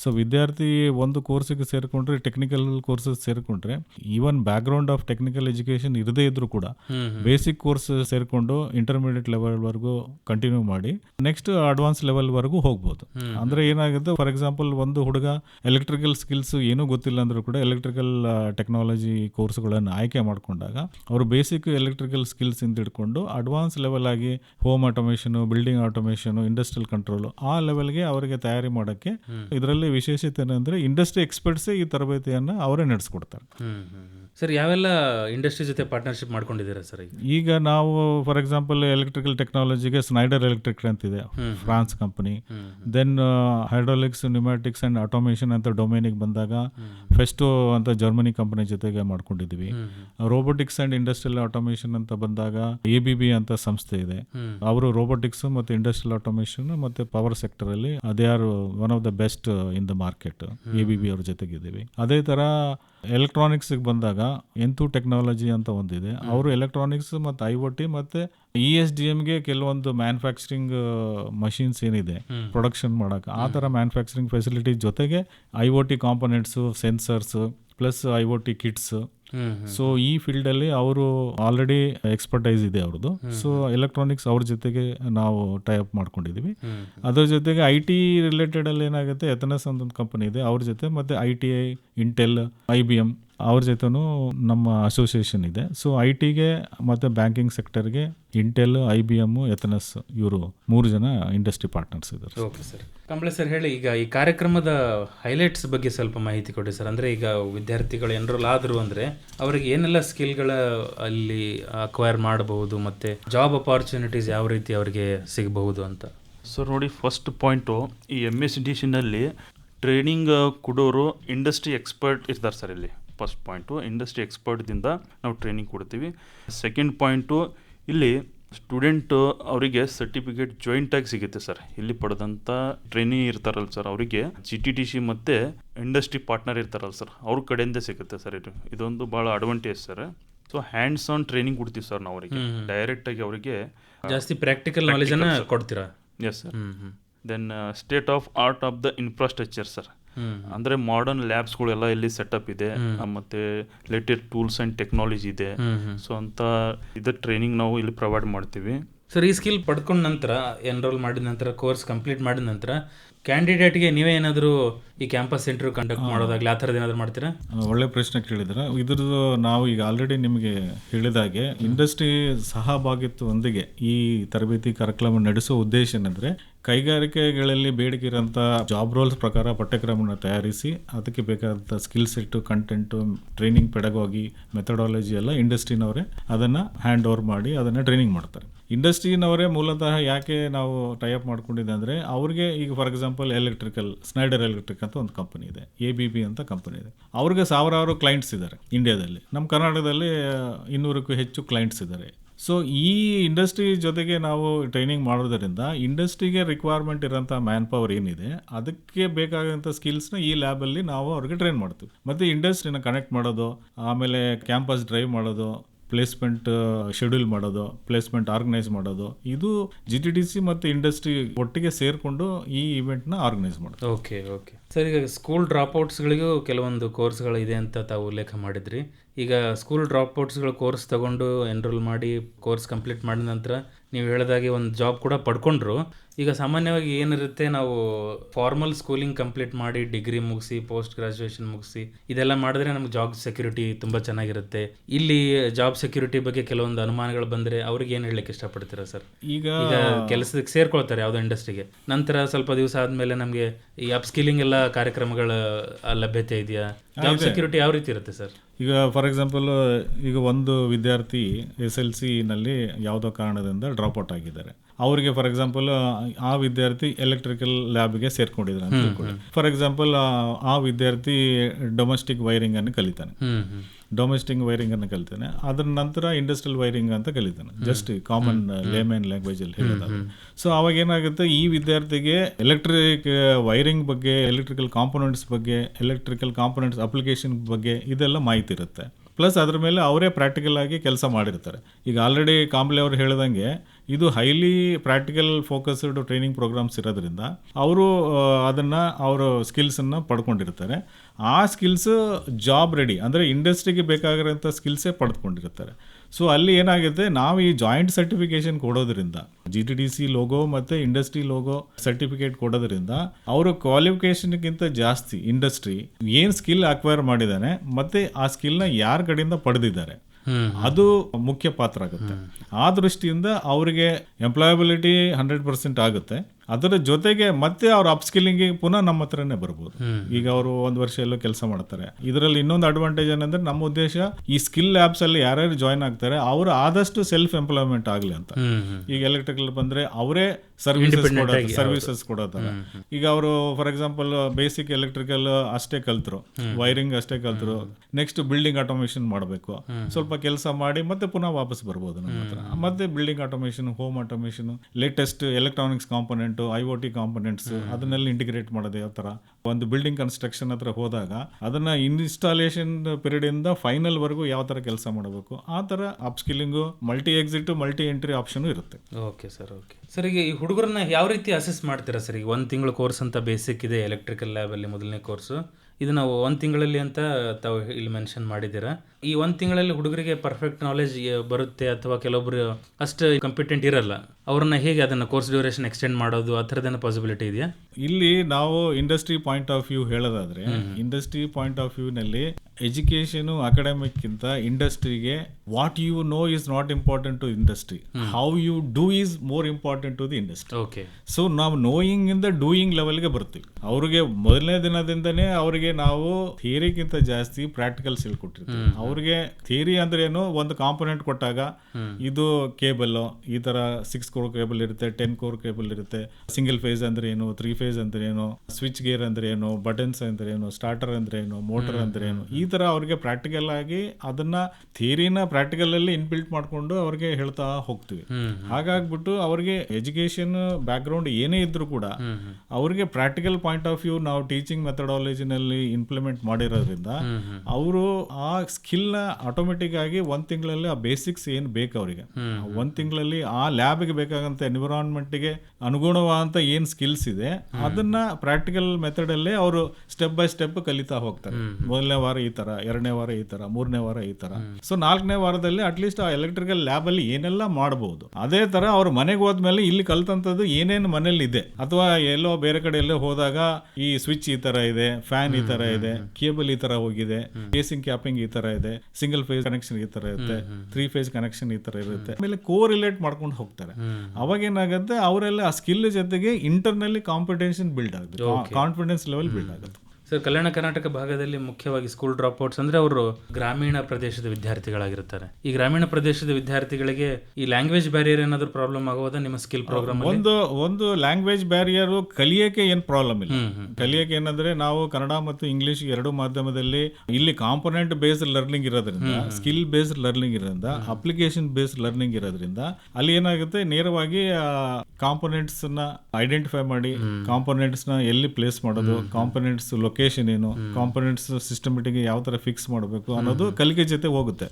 ಸೊ ವಿದ್ಯಾರ್ಥಿ ಒಂದು ಕೋರ್ಸಿಗೆ ಸೇರಿಕೊಂಡ್ರೆ technical courses ಸೇರಿಕೊಂಡ್ರೆ even background of technical education ಇರದೇ ಇದ್ರೂ ಕೂಡ ಬೇಸಿಕ್ ಕೋರ್ಸ್ ಸೇರಿಕೊಂಡು ಇಂಟರ್ಮೀಡಿಯೇಟ್ ಲೆವೆಲ್ವರೆಗೂ ಕಂಟಿನ್ಯೂ ಮಾಡಿ ನೆಕ್ಸ್ಟ್ ಅಡ್ವಾನ್ಸ್ ಲೆವೆಲ್ವರೆಗೂ ಹೋಗ್ಬೋದು. ಅಂದ್ರೆ ಏನಾಗುತ್ತೆ? ಫಾರ್ ಎಕ್ಸಾಂಪಲ್ ಒಂದು ಹುಡುಗ ಎಲೆಕ್ಟ್ರಿಕಲ್ ಸ್ಕಿಲ್ಸ್ ಏನೂ ಗೊತ್ತಿಲ್ಲ ಅಂದ್ರೂ ಕೂಡ ಎಲೆಕ್ಟ್ರಿಕಲ್ ಟೆಕ್ನಾಲಜಿ ಕೋರ್ಸ್ಗಳನ್ನು ಆಯ್ಕೆ ಮಾಡಿಕೊಂಡಾಗ ಅವರು ಬೇಸಿಕ್ ಎಲೆಕ್ಟ್ರಿಕಲ್ ಸ್ಕಿಲ್ಸ್ ಇಂದ ಹಿಡ್ಕೊಂಡು ಅಡ್ವಾನ್ಸ್ ಲೆವೆಲ್ ಆಗಿ home automation building automation industrial control ಆ ಲೆವೆಲ್ಗೆ ಅವರಿಗೆ ತಯಾರಿ ಮಾಡೋಕ್ಕೆ ಇದರಲ್ಲಿ ವಿಶೇಷತೆ ಏನಂದ್ರೆ ಇಂಡಸ್ಟ್ರಿ ಎಕ್ಸ್ಪರ್ಟ್ಸೇ ಈ ತರಬೇತಿಯನ್ನು ಅವರೇ ನಡೆಸ್ಕೊಡ್ತಾರೆ. ಸರ್ ಯಾವೆಲ್ಲ ಇಂಡಸ್ಟ್ರಿ ಜೊತೆ ಪಾರ್ಟ್ನರ್ಶಿಪ್ ಮಾಡ್ಕೊಂಡಿದ್ದೀರಾ ಸರ್ ಈಗ? ಈಗ ನಾವು ಫಾರ್ ಎಕ್ಸಾಂಪಲ್ ಎಲೆಕ್ಟ್ರಿಕಲ್ ಟೆಕ್ನಾಲಜಿಗೆ ಸ್ನೈಡರ್ ಎಲೆಕ್ಟ್ರಿಕ್ ಅಂತಿದೆ France company then hydraulics pneumatics and automation ಅಂತ ಡೊಮೇನಿಗೆ ಬಂದಾಗ ಫೆಸ್ಟೋ ಅಂತ ಜರ್ಮನಿ ಕಂಪನಿ ಜೊತೆಗೆ ಮಾಡ್ಕೊಂಡಿದ್ವಿ ರೋಬೋಟಿಕ್ಸ್ ಅಂಡ್ ಇಂಡಸ್ಟ್ರಿಯಲ್ ಆಟೋಮೇಷನ್ ಅಂತ ಬಂದಾಗ ಎ ಬಿ ಬಿ ಅಂತ ಸಂಸ್ಥೆ ಇದೆ. ಅವರು ರೋಬೋಟಿಕ್ಸ್ ಮತ್ತು ಇಂಡಸ್ಟ್ರಿಯಲ್ ಆಟೋಮೇಷನ್ ಮತ್ತೆ ಪವರ್ ಸೆಕ್ಟರ್ ಅಲ್ಲಿ ಅದೇ are one of the best in the market A B B ಅವ್ರ ಜೊತೆಗಿದ್ದೀವಿ. ಅದೇ ತರ ಎಲೆಕ್ಟ್ರಾನಿಕ್ಸ್ಗೆ ಬಂದಾಗ ಎಂತು ಟೆಕ್ನಾಲಜಿ ಅಂತ ಒಂದಿದೆ. ಅವರು ಎಲೆಕ್ಟ್ರಾನಿಕ್ಸ್ ಮತ್ತು ಐ ಒ ಟಿ ಮತ್ತೆ ಇ ಎಸ್ ಡಿ ಎಮ್ಗೆ ಕೆಲವೊಂದು ಮ್ಯಾನುಫ್ಯಾಕ್ಚರಿಂಗ್ ಮಷಿನ್ಸ್ ಏನಿದೆ ಪ್ರೊಡಕ್ಷನ್ ಮಾಡೋಕೆ. ಆ ಥರ ಮ್ಯಾನುಫ್ಯಾಕ್ಚರಿಂಗ್ ಫೆಸಿಲಿಟಿ ಜೊತೆಗೆ I O T components sensors plus I O T kits so ಈ ಫೀಲ್ಡ್ ಅಲ್ಲಿ ಅವರು ಆಲ್ರೆಡಿ ಎಕ್ಸ್ಪರ್ಟೈಸ್ ಇದೆ ಅವ್ರದ್ದು. ಸೊ ಎಲೆಕ್ಟ್ರಾನಿಕ್ಸ್ ಅವ್ರ ಜೊತೆಗೆ ನಾವು ಟೈ ಅಪ್ ಮಾಡ್ಕೊಂಡಿದೀವಿ. ಅದ್ರ ಜೊತೆಗೆ ಐ ಟಿ ರಿಲೇಟೆಡ್ ಅಲ್ಲಿ ಏನಾಗುತ್ತೆ ಎತನಸ್ ಅಂತ ಒಂದು ಕಂಪನಿ ಇದೆ. ಅವ್ರ ಜೊತೆ ಮತ್ತೆ I T I Intel I B M ಅವ್ರ ಜೊತೆನೂ ನಮ್ಮ ಅಸೋಸಿಯೇಷನ್ ಇದೆ. ಸೊ ಐ ಟಿಗೆ ಮತ್ತು banking ಸೆಕ್ಟರ್ಗೆ Intel I B M Ethnus ಇವರು ಮೂರು ಜನ ಇಂಡಸ್ಟ್ರಿ ಪಾರ್ಟ್ನರ್ಸ್ ಇದ್ದಾರೆ ಓಕೆ ಸರ್ ಕಂಬಳೆ ಸರ್ ಹೇಳಿ ಈಗ ಈ ಕಾರ್ಯಕ್ರಮದ ಹೈಲೈಟ್ಸ್ ಬಗ್ಗೆ ಸ್ವಲ್ಪ ಮಾಹಿತಿ ಕೊಡಿ ಸರ್ ಅಂದರೆ ಈಗ ವಿದ್ಯಾರ್ಥಿಗಳು ಎನ್ರೋಲ್ ಆದರು ಅಂದರೆ ಅವರಿಗೆ ಏನೆಲ್ಲ ಸ್ಕಿಲ್ಗಳ ಅಲ್ಲಿ ಅಕ್ವೈರ್ ಮಾಡಬಹುದು ಮತ್ತು ಜಾಬ್ ಅಪಾರ್ಚುನಿಟೀಸ್ ಯಾವ ರೀತಿ ಅವರಿಗೆ ಸಿಗಬಹುದು ಅಂತ? ಸರ್ ನೋಡಿ ಫಸ್ಟ್ ಪಾಯಿಂಟು ಈ ಎಂ ಎಸ್ ಡಿ ಸಿನಲ್ಲಿ ಟ್ರೈನಿಂಗ್ ಕೊಡೋರು ಇಂಡಸ್ಟ್ರಿ ಎಕ್ಸ್ಪರ್ಟ್ ಇರ್ತಾರೆ ಸರ್ ಇಲ್ಲಿ. ಫಸ್ಟ್ ಪಾಯಿಂಟು ಇಂಡಸ್ಟ್ರಿ ಎಕ್ಸ್ಪರ್ಟ್ದಿಂದ ನಾವು ಟ್ರೈನಿಂಗ್ ಕೊಡ್ತೀವಿ. ಸೆಕೆಂಡ್ ಪಾಯಿಂಟು ಇಲ್ಲಿ ಸ್ಟೂಡೆಂಟು ಅವರಿಗೆ ಸರ್ಟಿಫಿಕೇಟ್ ಜಾಯಿಂಟಾಗಿ ಸಿಗುತ್ತೆ ಸರ್ ಇಲ್ಲಿ ಪಡೆದಂಥ ಟ್ರೈನಿ ಇರ್ತಾರಲ್ಲ ಸರ್ ಅವರಿಗೆ ಜಿ ಟಿ ಟಿ ಸಿ ಮತ್ತು ಇಂಡಸ್ಟ್ರಿ ಪಾರ್ಟ್ನರ್ ಇರ್ತಾರಲ್ಲ ಸರ್ ಅವ್ರ ಕಡೆಯಿಂದ ಸಿಗುತ್ತೆ ಸರ್ ಇದು. ಇದೊಂದು ಭಾಳ advantage sir so hands on training ಕೊಡ್ತೀವಿ ಸರ್ ನಾವು ಅವರಿಗೆ. ಡೈರೆಕ್ಟಾಗಿ ಅವರಿಗೆ ಜಾಸ್ತಿ ಪ್ರಾಕ್ಟಿಕಲ್ ನಾಲೆಜನ್ನು ಕೊಡ್ತೀರಾ? Yes sir then state of art of the infrastructure sir ಅಂದರೆ ಮಾಡರ್ನ್ ಲ್ಯಾಬ್ಸ್ಗಳೆಲ್ಲ ಇಲ್ಲಿ ಸೆಟಪ್ ಇದೆ. ಮತ್ತೆ ಲೇಟೆಸ್ಟ್ ಟೂಲ್ಸ್ ಅಂಡ್ ಟೆಕ್ನಾಲಜಿ ಇದೆ. ಸೊ ಅಂತ ಇದ ಟ್ರೈನಿಂಗ್ ನಾವು ಇಲ್ಲಿ ಪ್ರೊವೈಡ್ ಮಾಡ್ತೀವಿ. ಸರ್ ಈ ಸ್ಕಿಲ್ ಪಡ್ಕೊಂಡ ನಂತರ ಎನ್ರೋಲ್ ಮಾಡಿದ ನಂತರ ಕೋರ್ಸ್ ಕಂಪ್ಲೀಟ್ ಮಾಡಿದ ನಂತರ ಕ್ಯಾಂಡಿಡೇಟ್ಗೆ ನೀವೇ ಏನಾದರೂ ಈ ಕ್ಯಾಂಪಸ್ ಇಂಟರ್ವ್ಯೂ ಕಂಡಕ್ಟ್ ಮಾಡೋದಾಗ್ಲಿ ಆ ಥರದ್ದು ಏನಾದರೂ ಮಾಡ್ತೀರಾ? ಒಳ್ಳೆ ಪ್ರಶ್ನೆ ಕೇಳಿದ್ರೆ. ಇದ್ರದ್ದು ನಾವು ಈಗ ಆಲ್ರೆಡಿ ನಿಮಗೆ ಹೇಳಿದಾಗೆ ಇಂಡಸ್ಟ್ರಿ ಸಹಭಾಗಿತ್ವದೊಂದಿಗೆ ಈ ತರಬೇತಿ ಕಾರ್ಯಕ್ರಮ ನಡೆಸೋ ಉದ್ದೇಶ ಏನಂದ್ರೆ ಕೈಗಾರಿಕೆಗಳಲ್ಲಿ ಬೇಡಿಕೆ ಇರೋಂಥ ಜಾಬ್ ರೋಲ್ಸ್ ಪ್ರಕಾರ ಪಠ್ಯಕ್ರಮವನ್ನು ತಯಾರಿಸಿ, ಅದಕ್ಕೆ ಬೇಕಾದಂಥ skill set content training pedagogy methodology ಎಲ್ಲ ಇಂಡಸ್ಟ್ರಿನವರೇ ಅದನ್ನು ಹ್ಯಾಂಡ್ ಓವರ್ ಮಾಡಿ ಅದನ್ನು ಟ್ರೈನಿಂಗ್ ಮಾಡ್ತಾರೆ. ಇಂಡಸ್ಟ್ರಿನವರೇ ಮೂಲತಃ ಯಾಕೆ ನಾವು ಟೈಅಪ್ ಮಾಡ್ಕೊಂಡಿದ್ದೆ ಅಂದರೆ, ಅವ್ರಿಗೆ ಈಗ for example electrical Schneider electric ಅಂತ ಒಂದು ಕಂಪನಿ ಇದೆ ಎ ಬಿ ಬಿ ಅಂತ ಕಂಪನಿ ಇದೆ. ಅವ್ರಿಗೆ ಸಾವಿರಾರು ಕ್ಲೈಂಟ್ಸ್ ಇದ್ದಾರೆ ಇಂಡಿಯಾದಲ್ಲಿ ನಮ್ಮ ಕರ್ನಾಟಕದಲ್ಲಿ ಇನ್ನೂರಕ್ಕೂ ಹೆಚ್ಚು ಕ್ಲೈಂಟ್ಸ್ ಇದ್ದಾರೆ. ಸೊ ಈ ಇಂಡಸ್ಟ್ರಿ ಜೊತೆಗೆ ನಾವು ಟ್ರೈನಿಂಗ್ ಮಾಡೋದರಿಂದ ಇಂಡಸ್ಟ್ರಿಗೆ ರಿಕ್ವೈರ್ಮೆಂಟ್ ಇರೋಂಥ ಮ್ಯಾನ್ ಪವರ್ ಏನಿದೆ, ಅದಕ್ಕೆ ಬೇಕಾದಂಥ ಸ್ಕಿಲ್ಸ್ನ ಈ ಲ್ಯಾಬಲ್ಲಿ ನಾವು ಅವ್ರಿಗೆ ಟ್ರೈನ್ ಮಾಡ್ತೀವಿ. ಮತ್ತು ಇಂಡಸ್ಟ್ರಿನ ಕನೆಕ್ಟ್ ಮಾಡೋದು, ಆಮೇಲೆ ಕ್ಯಾಂಪಸ್ ಡ್ರೈವ್ ಮಾಡೋದು ಪ್ಲೇಸ್ಮೆಂಟ್ ಶೆಡ್ಯೂಲ್ ಮಾಡೋದು ಪ್ಲೇಸ್ಮೆಂಟ್ ಆರ್ಗನೈಸ್ ಮಾಡೋದು, ಇದು ಜಿ ಟಿ ಡಿ ಸಿ ಮತ್ತು ಇಂಡಸ್ಟ್ರಿ ಒಟ್ಟಿಗೆ ಸೇರಿಕೊಂಡು ಈ ಇವೆಂಟ್ನ ಆರ್ಗನೈಸ್ ಮಾಡೋದು. ಓಕೆ ಓಕೆ ಸರ್ ಈಗ ಸ್ಕೂಲ್ ಡ್ರಾಪ್ಔಟ್ಸ್ಗಳಿಗೂ ಕೆಲವೊಂದು ಕೋರ್ಸ್ಗಳು ಇದೆ ಅಂತ ತಾವು ಉಲ್ಲೇಖ ಮಾಡಿದ್ರಿ. ಈಗ ಸ್ಕೂಲ್ ಡ್ರಾಪ್ಔಟ್ಸ್ಗಳು ಕೋರ್ಸ್ ತಗೊಂಡು ಎನ್ರೋಲ್ ಮಾಡಿ ಕೋರ್ಸ್ ಕಂಪ್ಲೀಟ್ ಮಾಡಿದ ನಂತರ ನೀವು ಹೇಳಿದಾಗೆ ಒಂದು ಜಾಬ್ ಕೂಡ ಪಡ್ಕೊಂಡ್ರು. ಈಗ ಸಾಮಾನ್ಯವಾಗಿ ಏನಿರುತ್ತೆ ನಾವು ಫಾರ್ಮಲ್ ಸ್ಕೂಲಿಂಗ್ ಕಂಪ್ಲೀಟ್ ಮಾಡಿ ಡಿಗ್ರಿ ಮುಗಿಸಿ ಪೋಸ್ಟ್ ಗ್ರಾಜುಯೇಷನ್ ಮುಗಿಸಿ ಇದೆಲ್ಲ ಮಾಡಿದ್ರೆ ನಮ್ಗೆ ಜಾಬ್ ಸೆಕ್ಯೂರಿಟಿ ತುಂಬ ಚೆನ್ನಾಗಿರುತ್ತೆ. ಇಲ್ಲಿ ಜಾಬ್ ಸೆಕ್ಯೂರಿಟಿ ಬಗ್ಗೆ ಕೆಲವೊಂದು ಅನುಮಾನಗಳು ಬಂದರೆ ಅವ್ರಿಗೆ ಏನು ಹೇಳಲಿಕ್ಕೆ ಇಷ್ಟಪಡ್ತೀರಾ ಸರ್? ಈಗ ಈಗ ಕೆಲಸಕ್ಕೆ ಸೇರ್ಕೊಳ್ತಾರೆ ಯಾವುದೋ ಇಂಡಸ್ಟ್ರಿಗೆ ನಂತರ ಸ್ವಲ್ಪ ದಿವಸ ಆದಮೇಲೆ ನಮಗೆ ಈ ಅಪ್ಸ್ಕಿಲಿಂಗ್ ಎಲ್ಲ ಕಾರ್ಯಕ್ರಮಗಳ ಲಭ್ಯತೆ ಇದೆಯಾ? ಜಾಬ್ ಸೆಕ್ಯೂರಿಟಿ ಯಾವ ರೀತಿ ಇರುತ್ತೆ ಸರ್? ಈಗ ಫಾರ್ ಎಕ್ಸಾಂಪಲ್ ಈಗ ಒಂದು ವಿದ್ಯಾರ್ಥಿ ಎಸ್ ಎಲ್ ಸಿನಲ್ಲಿ ಯಾವುದೋ ಕಾರಣದಿಂದ ಡ್ರಾಪ್ ಔಟ್ ಆಗಿದ್ದಾರೆ. ಅವರಿಗೆ ಫಾರ್ ಎಕ್ಸಾಂಪಲ್ ಆ ವಿದ್ಯಾರ್ಥಿ ಎಲೆಕ್ಟ್ರಿಕಲ್ ಲ್ಯಾಬ್ಗೆ ಸೇರ್ಕೊಂಡಿದ್ರು ಅಂತ ತಿಳ್ಕೊಳ್ಳಿ ಫಾರ್ ಎಕ್ಸಾಂಪಲ್ ಆ ವಿದ್ಯಾರ್ಥಿ ಡೊಮೆಸ್ಟಿಕ್ ವೈರಿಂಗ್ ಅನ್ನು ಕಲಿತಾನೆ. ಡೊಮೆಸ್ಟಿಕ್ ವೈರಿಂಗ್ ಅನ್ನು ಕಲಿತಾನೆ. ಅದರ ನಂತರ ಇಂಡಸ್ಟ್ರಿಯಲ್ ವೈರಿಂಗ್ ಅಂತ ಕಲಿತಾನೆ. ಜಸ್ಟ್ ಕಾಮನ್ ಲೇಮನ್ ಲ್ಯಾಂಗ್ವೇಜ್ ಅಲ್ಲಿ ಹೇಳೋದಾದ್ರೆ. ಸೊ ಅವಾಗ ಏನಾಗುತ್ತೆ ಈ ವಿದ್ಯಾರ್ಥಿಗೆ ಎಲೆಕ್ಟ್ರಿಕ್ ವೈರಿಂಗ್ ಬಗ್ಗೆ ಎಲೆಕ್ಟ್ರಿಕಲ್ ಕಾಂಪೊನೆಂಟ್ಸ್ ಬಗ್ಗೆ ಎಲೆಕ್ಟ್ರಿಕಲ್ ಕಾಂಪೊನೆಂಟ್ಸ್ ಅಪ್ಲಿಕೇಶನ್ ಬಗ್ಗೆ ಇದೆಲ್ಲ ಮಾಹಿತಿ ಇರುತ್ತೆ. ಪ್ಲಸ್ ಅದ್ರ ಮೇಲೆ ಅವರೇ ಪ್ರಾಕ್ಟಿಕಲ್ ಆಗಿ ಕೆಲಸ ಮಾಡಿರ್ತಾರೆ. ಈಗ ಆಲ್ರೆಡಿ ಕಾಂಬ್ಲೆ ಅವರು ಹೇಳ್ದಂಗೆ ಇದು highly practical focused training programmes ಇರೋದ್ರಿಂದ ಅವರು ಅದನ್ನು ಅವರ ಸ್ಕಿಲ್ಸನ್ನು ಪಡ್ಕೊಂಡಿರ್ತಾರೆ. ಆ ಸ್ಕಿಲ್ಸ್ ಜಾಬ್ ರೆಡಿ ಅಂದರೆ ಇಂಡಸ್ಟ್ರಿಗೆ ಬೇಕಾಗಿರೋಂಥ ಸ್ಕಿಲ್ಸೇ ಪಡೆದುಕೊಂಡಿರ್ತಾರೆ ಸೊ ಅಲ್ಲಿ ಏನಾಗುತ್ತೆ, ನಾವು ಈ ಜಾಯಿಂಟ್ ಸರ್ಟಿಫಿಕೇಶನ್ ಕೊಡೋದ್ರಿಂದ G T D C logo ಮತ್ತು ಇಂಡಸ್ಟ್ರಿ ಲೋಗೋ ಸರ್ಟಿಫಿಕೇಟ್ ಕೊಡೋದ್ರಿಂದ ಅವರು ಕ್ವಾಲಿಫಿಕೇಷನ್ಗಿಂತ ಜಾಸ್ತಿ ಇಂಡಸ್ಟ್ರಿ ಏನು ಸ್ಕಿಲ್ ಅಕ್ವೈರ್ ಮಾಡಿದ್ದಾನೆ, ಮತ್ತು ಆ ಸ್ಕಿಲ್ನ ಯಾರ ಕಡೆಯಿಂದ ಪಡೆದಿದ್ದಾರೆ. ಅದು ಮುಖ್ಯ ಪಾತ್ರ ಆಗುತ್ತೆ ಆ ದೃಷ್ಟಿಯಿಂದ ಅವರಿಗೆ ಎಂಪ್ಲಾಯಬಿಲಿಟಿ ಹಂಡ್ರೆಡ್ ಪರ್ಸೆಂಟ್ ಆಗುತ್ತೆ. ಅದರ ಜೊತೆಗೆ ಮತ್ತೆ ಅವ್ರ ಅಪ್ಸ್ಕಿಲ್ಲಿಂಗ್ಗೆ ಪುನಃ ನಮ್ಮ ಹತ್ರನೇ ಬರ್ಬೋದು. ಈಗ ಅವರು ಒಂದು ವರ್ಷ ಎಲ್ಲೋ ಕೆಲಸ ಮಾಡ್ತಾರೆ. ಇದರಲ್ಲಿ ಇನ್ನೊಂದು ಅಡ್ವಾಂಟೇಜ್ ಏನಂದ್ರೆ ನಮ್ಮ ಉದ್ದೇಶ ಈ ಸ್ಕಿಲ್ ಲ್ಯಾಬ್ಸ್ ಅಲ್ಲಿ ಯಾರ್ಯಾರು ಜಾಯ್ನ್ ಆಗ್ತಾರೆ ಅವರು ಆದಷ್ಟು ಸೆಲ್ಫ್ ಎಂಪ್ಲಾಯ್ಮೆಂಟ್ ಆಗಲಿ ಅಂತ. ಈಗ ಎಲೆಕ್ಟ್ರಿಕಲ್ ಬಂದ್ರೆ ಅವರೇ ಸರ್ವಿಸಸ್ ಕೊಡೋದು ಸರ್ವಿಸಸ್ ಈಗ ಅವರು ಫಾರ್ ಎಕ್ಸಾಂಪಲ್ ಬೇಸಿಕ್ ಎಲೆಕ್ಟ್ರಿಕಲ್ ಅಷ್ಟೇ ಕಲ್ತರು ವೈರಿಂಗ್ ಅಷ್ಟೇ ಕಲ್ತರು ನೆಕ್ಸ್ಟ್ ಬಿಲ್ಡಿಂಗ್ ಆಟೋಮೇಷನ್ ಮಾಡಬೇಕು. ಸ್ವಲ್ಪ ಕೆಲಸ ಮಾಡಿ ಮತ್ತೆ ಪುನಃ ವಾಪಸ್ ಬರ್ಬೋದು ನಮ್ಮ ಹತ್ರ. ಮತ್ತೆ building automation home automation latest electronics component I O T components ಅದನ್ನೆಲ್ಲ ಇಂಟಿಗ್ರೇಟ್ ಮಾಡೋದು ಯಾವ ತರ ಒಂದು ಬಿಲ್ಡಿಂಗ್ ಕನ್ಸ್ಟ್ರಕ್ಷನ್ ಹತ್ರ ಹೋದಾಗ ಅದನ್ನ ಇನ್ಸ್ಟಾಲೇಷನ್ ಪೀರಿಯಡ್ ಇಂದ ಫೈನಲ್ ವರೆಗೂ ಯಾವ ತರ ಕೆಲಸ ಮಾಡಬೇಕು, ಆ ತರ upskilling multi exit multi entry option ಇರುತ್ತೆ. ಓಕೆ ಸರ್ ಓಕೆ ಸರ್ ಈಗ ಈ ಹುಡುಗರನ್ನ ಯಾವ ರೀತಿ ಅಸೆಸ್ ಮಾಡ್ತೀರಾ ಸರ್ ಈಗ ಒಂದು ತಿಂಗಳು ಕೋರ್ಸ್ ಅಂತ ಬೇಸಿಕ್ ಇದೆ ಎಲೆಕ್ಟ್ರಿಕಲ್ ಲ್ಯಾಬಲ್ಲಿ ಮೊದಲನೇ ಕೋರ್ಸು ಇದನ್ನ ಒಂದು ತಿಂಗಳಲ್ಲಿ ಅಂತ ತಾವು ಇಲ್ಲಿ ಮೆನ್ಷನ್ ಮಾಡಿದ್ದೀರಾ? ಈ ಒಂದು ತಿಂಗಳಲ್ಲಿ ಹುಡುಗರಿಗೆ ಪರ್ಫೆಕ್ಟ್ ನಾಲೆಜ್ ಬರುತ್ತೆ ಅಥವಾ ಕೆಲವೊಬ್ರು ಅಷ್ಟು ಕಂಪಿಟೆಂಟ್ ಇರಲ್ಲ. ಅವ್ರನ್ನ ಹೇಗೆ ಅದನ್ನು ಕೋರ್ಸ್ ಡ್ಯೂರೇಷನ್ ಎಕ್ಸ್ಟೆಂಡ್ ಮಾಡೋದು ಆ ಥರದ್ದೇನೋ ಪಾಸಿಬಿಲಿಟಿ ಇದೆಯಾ? ಇಲ್ಲಿ ನಾವು ಇಂಡಸ್ಟ್ರಿ ಪಾಯಿಂಟ್ ಆಫ್ ವ್ಯೂ ಹೇಳೋದಾದ್ರೆ ಇಂಡಸ್ಟ್ರಿ ಪಾಯಿಂಟ್ ಆಫ್ ವ್ಯೂ ನಲ್ಲಿ ಎಜುಕೇಶನ್ ಅಕಾಡೆಮಿಕ್ ಗಿಂತ ಇಂಡಸ್ಟ್ರಿಗೆ what you know is not important to industry how you do is more important to the industry okay so ನಾವು ನೋಯಿಂಗ್ ಇಂದ doing ಲೆವೆಲ್ಗೆ ಬರ್ತೀವಿ. ಅವ್ರಿಗೆ ಮೊದಲನೇ ದಿನದಿಂದನೇ ಅವರಿಗೆ ನಾವು ಥಿಯರಿಗಿಂತ ಜಾಸ್ತಿ ಪ್ರಾಕ್ಟಿಕಲ್ಸ್ ಹೇಳ್ಕೊಟ್ಟಿರ್ತೀವಿ ಅವ್ರಿಗೆ ಥಿಯರಿ ಅಂದ್ರೆ ಏನು? ಒಂದು ಕಾಂಪೊನೆಂಟ್ ಕೊಟ್ಟಾಗ ಇದು ಕೇಬಲ್ ಈ ತರ ಸಿಕ್ಸ್ ಕೋರ್ ಕೇಬಲ್ ಇರುತ್ತೆ ಟೆನ್ ಕೋರ್ ಕೇಬಲ್ ಇರುತ್ತೆ. ಸಿಂಗಲ್ ಫೇಸ್ ಅಂದ್ರೆ ಏನು? ತ್ರೀ ಫೇಸ್ ಅಂದ್ರೆ ಏನು? ಸ್ವಿಚ್ ಗೇರ್ ಅಂದ್ರೆ ಏನು? ಬಟನ್ಸ್ ಅಂದ್ರೆ ಏನು? ಸ್ಟಾರ್ಟರ್ ಅಂದ್ರೆ ಏನು? ಮೋಟರ್ ಅಂದ್ರೆ ಏನು? ಈ ತರ ಅವ್ರಿಗೆ ಪ್ರಾಕ್ಟಿಕಲ್ ಆಗಿ ಅದನ್ನ ಥಿಯರಿನ ಪ್ರಾಕ್ಟಿಕಲ್ ಅಲ್ಲಿ ಇನ್ಬಿಲ್ಟ್ ಮಾಡ್ಕೊಂಡು ಅವ್ರಿಗೆ ಹೇಳ್ತಾ ಹೋಗ್ತೀವಿ. ಹಾಗಾಗ್ಬಿಟ್ಟು ಅವ್ರಿಗೆ ಎಜುಕೇಶನ್ ಬ್ಯಾಕ್ ಗ್ರೌಂಡ್ ಏನೇ ಇದ್ರು ಕೂಡ ಅವ್ರಿಗೆ ಪ್ರಾಕ್ಟಿಕಲ್ ಪಾಯಿಂಟ್ ಆಫ್ ವ್ಯೂ ನಾವು ಟೀಚಿಂಗ್ ಮೆಥಡಾಲಜಿನಲ್ಲಿ ಇಂಪ್ಲಿಮೆಂಟ್ ಮಾಡಿರೋದ್ರಿಂದ ಅವರು ಆ ಸ್ಕಿಲ್ ನ ಆಟೋಮೆಟಿಕ್ ಆಗಿ ಒಂದ್ ತಿಂಗಳಲ್ಲಿ ಆ ಬೇಸಿಕ್ಸ್ ಏನ್ ಬೇಕು ಅವರಿಗೆ. ಒಂದ್ ತಿಂಗಳಲ್ಲಿ ಆ ಲ್ಯಾಬ್ಗೆ ಬೇಕಾಗಂತ ಎನ್ವಿರಾನ್ಮೆಂಟ್ಗೆ ಅನುಗುಣವಾದಂತ ಏನ್ ಸ್ಕಿಲ್ಸ್ ಇದೆ ಅದನ್ನ ಪ್ರಾಕ್ಟಿಕಲ್ ಮೆಥಡ್ ಅಲ್ಲೇ ಅವರು ಸ್ಟೆಪ್ ಬೈ ಸ್ಟೆಪ್ ಕಲಿತಾ ಹೋಗ್ತಾರೆ. ಮೊದಲನೇ ವಾರ ಈ ತರ ಎರಡನೇ ವಾರ ಈ ತರ ಮೂರನೇ ವಾರ ಈ ತರ. ಸೊ ನಾಲ್ಕನೇ ವಾರದಲ್ಲಿ ಅಟ್ಲೀಸ್ಟ್ ಆ ಎಲೆಕ್ಟ್ರಿಕಲ್ ಲ್ಯಾಬ್ ಅಲ್ಲಿ ಏನೆಲ್ಲ ಮಾಡಬಹುದು ಅದೇ ತರ ಅವ್ರ ಮನೆಗೆ ಹೋದ್ಮೇಲೆ ಇಲ್ಲಿ ಕಲ್ತಂತದ್ದು ಏನೇನು ಮನೇಲಿ ಇದೆ ಅಥವಾ ಎಲ್ಲೋ ಬೇರೆ ಕಡೆ ಎಲ್ಲೋ ಹೋದಾಗ ಈ ಸ್ವಿಚ್ ಈ ತರ ಇದೆ ಫ್ಯಾನ್ ಈ ತರ ಇದೆ ಕೇಬಲ್ ಈ ತರ ಹೋಗಿದೆ ಕೇಸಿಂಗ್ ಕ್ಯಾಪಿಂಗ್ ಈ ತರ ಇದೆ. ಸಿಂಗಲ್ ಫೇಸ್ ಕನೆಕ್ಷನ್ ಈ ತರ ಇರುತ್ತೆ ತ್ರೀ ಫೇಸ್ ಕನೆಕ್ಷನ್ ಈ ತರ ಇರುತ್ತೆ. ಆಮೇಲೆ ಕೋ ರಿಲೇಟ್ ಮಾಡ್ಕೊಂಡು ಹೋಗ್ತಾರೆ. ಅವಾಗ ಏನಾಗುತ್ತೆ ಅವರೆಲ್ಲ ಆ ಸ್ಕಿಲ್ ಜೊತೆಗೆ ಇಂಟರ್ನಲ್ಲಿ ಕಾಂಪಿಟೇಷನ್ ಬಿಲ್ಡ್ ಆಗುತ್ತೆ ಕಾನ್ಫಿಡೆನ್ಸ್ ಲೆವೆಲ್ ಬಿಲ್ಡ್ ಆಗುತ್ತೆ. ಸರ್ ಕಲ್ಯಾಣ ಕರ್ನಾಟಕ ಭಾಗದಲ್ಲಿ ಮುಖ್ಯವಾಗಿ ಸ್ಕೂಲ್ ಡ್ರಾಪ್ ಔಟ್ಸ್ ಅಂದ್ರೆ ಅವರು ಗ್ರಾಮೀಣ ಪ್ರದೇಶದ ವಿದ್ಯಾರ್ಥಿಗಳಾಗಿರ್ತಾರೆ ಈ ಗ್ರಾಮೀಣ ಪ್ರದೇಶದ ವಿದ್ಯಾರ್ಥಿಗಳಿಗೆ ಈ ಲ್ಯಾಂಗ್ವೇಜ್ ಬ್ಯಾರಿಯರ್ ಏನಾದರೂ ಪ್ರಾಬ್ಲಮ್ ಆಗೋದ ನಿಮ್ಮ ಸ್ಕಿಲ್ ಪ್ರೋಗ್ರಾಮ್ ಒಂದು ಒಂದು ಲ್ಯಾಂಗ್ವೇಜ್ ಬ್ಯಾರಿಯರ್ ಕಲಿಯಕ್ಕೆ ಏನ್ ಪ್ರಾಬ್ಲಮ್ ಇಲ್ಲ. ಕಲಿಯಕ್ಕೆ ಏನಂದ್ರೆ ನಾವು ಕನ್ನಡ ಮತ್ತು ಇಂಗ್ಲಿಷ್ ಎರಡು ಮಾಧ್ಯಮದಲ್ಲಿ ಇಲ್ಲಿ ಕಾಂಪೊನೆಂಟ್ ಬೇಸ್ಡ್ ಲರ್ನಿಂಗ್ ಇರೋದ್ರಿಂದ ಸ್ಕಿಲ್ ಬೇಸ್ಡ್ ಲರ್ನಿಂಗ್ ಇರೋದ್ರಿಂದ ಅಪ್ಲಿಕೇಶನ್ ಬೇಸ್ಡ್ ಲರ್ನಿಂಗ್ ಇರೋದ್ರಿಂದ ಅಲ್ಲಿ ಏನಾಗುತ್ತೆ ನೇರವಾಗಿ ಕಾಂಪೊನೆಂಟ್ಸ್ನ ಐಡೆಂಟಿಫೈ ಮಾಡಿ ಕಾಂಪೊನೆಂಟ್ಸ್ನ ಎಲ್ಲಿ ಪ್ಲೇಸ್ ಮಾಡೋದು ಕಾಂಪೊನೆಂಟ್ಸ್ ಲೊಕೇಶನ್ ಏನು? ಕಾಂಪೊನೆಂಟ್ಸ್ ಸಿಸ್ಟಮೆಟಿಕ್ ಯಾವ ತರ ಫಿಕ್ಸ್ ಮಾಡಬೇಕು ಅನ್ನೋದು ಕಲಿಕೆ ಜೊತೆ ಹೋಗುತ್ತೆ.